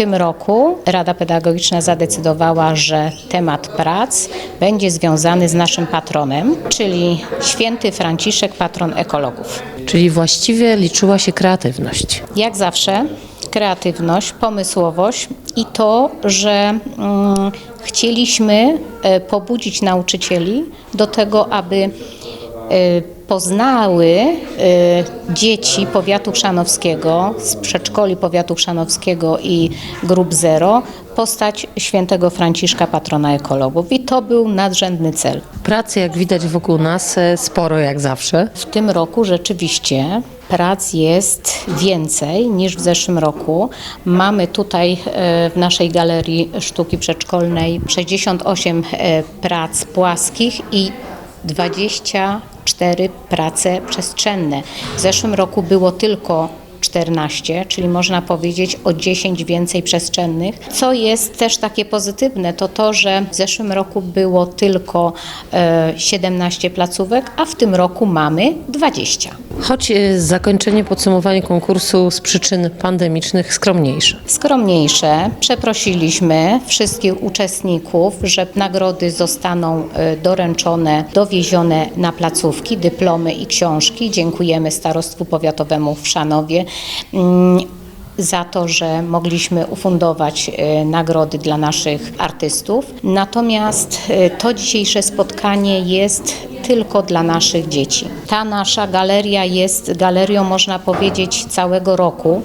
tym roku Rada Pedagogiczna zadecydowała, że temat prac będzie związany z naszym patronem, czyli święty Franciszek, patron ekologów. Czyli właściwie liczyła się kreatywność. Jak zawsze kreatywność, pomysłowość i to, że mm, chcieliśmy e, pobudzić nauczycieli do tego, aby e, poznały e, dzieci powiatu chrzanowskiego, z przedszkoli powiatu chrzanowskiego i grup zero, postać świętego Franciszka, patrona ekologów. I to był nadrzędny cel. Pracy, jak widać wokół nas, e, sporo jak zawsze. W tym roku rzeczywiście prac jest więcej niż w zeszłym roku. Mamy tutaj e, w naszej galerii sztuki przedszkolnej 68 e, prac płaskich i 24 prace przestrzenne. W zeszłym roku było tylko 14, czyli można powiedzieć o 10 więcej przestrzennych. Co jest też takie pozytywne, to to, że w zeszłym roku było tylko e, 17 placówek, a w tym roku mamy 20. Choć e, zakończenie, podsumowanie konkursu z przyczyn pandemicznych skromniejsze. Skromniejsze. Przeprosiliśmy wszystkich uczestników, że nagrody zostaną e, doręczone, dowiezione na placówki, dyplomy i książki. Dziękujemy Starostwu Powiatowemu w Szanowie mm, za to, że mogliśmy ufundować e, nagrody dla naszych artystów. Natomiast to dzisiejsze spotkanie jest tylko dla naszych dzieci. Ta nasza galeria jest galerią, można powiedzieć, całego roku.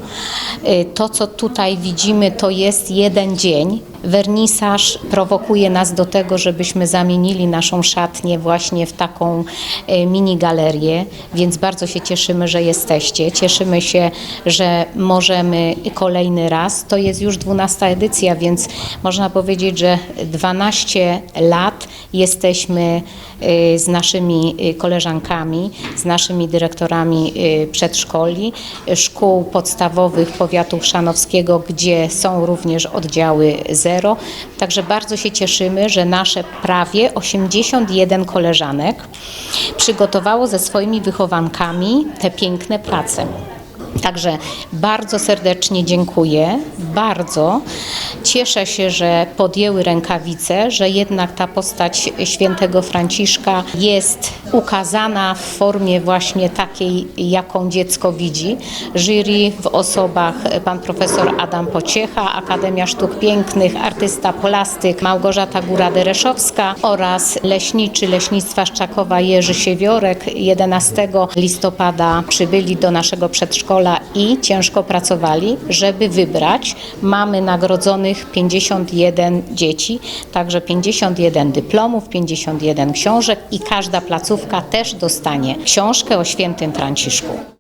E, To, co tutaj widzimy, to jest jeden dzień. Wernisaż prowokuje nas do tego, żebyśmy zamienili naszą szatnię właśnie w taką e, mini galerię, więc bardzo się cieszymy, że jesteście. Cieszymy się, że możemy kolejny raz. To jest już 12 edycja, więc można powiedzieć, że 12 lat jesteśmy e, z naszymi e, koleżankami, z naszymi dyrektorami e, przedszkoli, szkół podstawowych powiatu chrzanowskiego, gdzie są również oddziały zero. Także bardzo się cieszymy, że nasze prawie 81 koleżanek przygotowało ze swoimi wychowankami te piękne prace. Także bardzo serdecznie dziękuję, bardzo. Cieszę się, że podjęły rękawice, że jednak ta postać świętego Franciszka jest ukazana w formie właśnie takiej, jaką dziecko widzi. Jury w osobach pan profesor Adam Pociecha, Akademia Sztuk Pięknych, artysta plastyk Małgorzata Góra-Dereszowska oraz leśniczy Leśnictwa Szczakowa Jerzy Siewiorek 11 listopada przybyli do naszego przedszkola i ciężko pracowali, żeby wybrać. Mamy nagrodzonych 51 dzieci, także 51 dyplomów, 51 książek i każda placówka też dostanie książkę o świętym Franciszku.